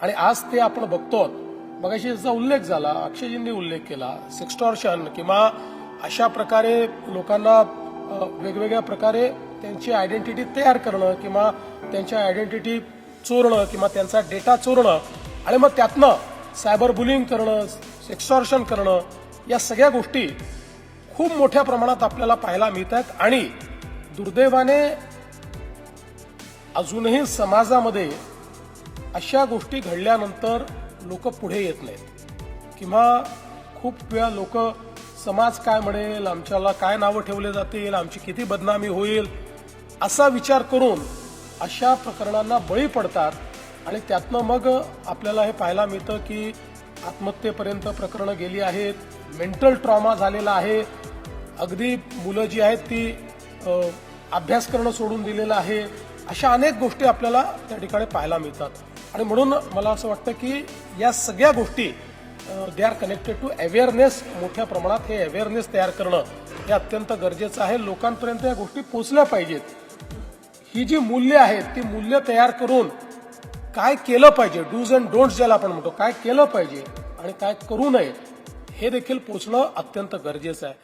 आणि आज ते आपण बघतो मगाशी याचा उल्लेख झाला अक्षयजींनी उल्लेख केला सेक्स्टॉर्शन किंवा अशा प्रकारे लोकांना वेगवेगळ्या प्रकारे त्यांची आयडेंटिटी तयार करणं किंवा त्यांच्या आयडेंटिटी चोरणं किंवा त्यांचा डेटा चोरणं आणि मग त्यातनं सायबर बुलिंग करणं सेक्सॉर्शन करणं या सगळ्या गोष्टी खूप मोठ्या प्रमाणात आपल्याला पाहायला मिळत आहेत आणि दुर्दैवाने अजूनही समाजामध्ये अशा गोष्टी घडल्यानंतर लोक पुढे येत नाहीत. किंवा खूप वेळा लोक समाज काय म्हणेल आमच्याला काय नावं ठेवले जातील आमची किती बदनामी होईल असा विचार करून अशा प्रकरणांना बळी पडतात आणि त्यातनं मग आपल्याला हे पाहायला मिळतं की आत्महत्येपर्यंत प्रकरणं गेली आहेत मेंटल ट्रॉमा झालेला आहे. अगदी मुलं जी आहेत ती अभ्यास करणं सोडून दिलेलं आहे. अशा अनेक गोष्टी आपल्याला त्या ठिकाणी पाहायला मिळतात. आणि म्हणून मला असं वाटतं की या सगळ्या गोष्टी they are connected to awareness मोठ्या प्रमाणात हे अवेअरनेस तयार करणं हे अत्यंत गरजेचं आहे. लोकांपर्यंत या गोष्टी पोचल्या पाहिजेत. ही जी मूल्य आहेत ती मूल्य तयार करून काय केलं पाहिजे? डूज अँड डोंट्स ज्याला आपण म्हणतो काय केलं पाहिजे आणि काय करू नये हे देखील पोचणं अत्यंत गरजेचं आहे.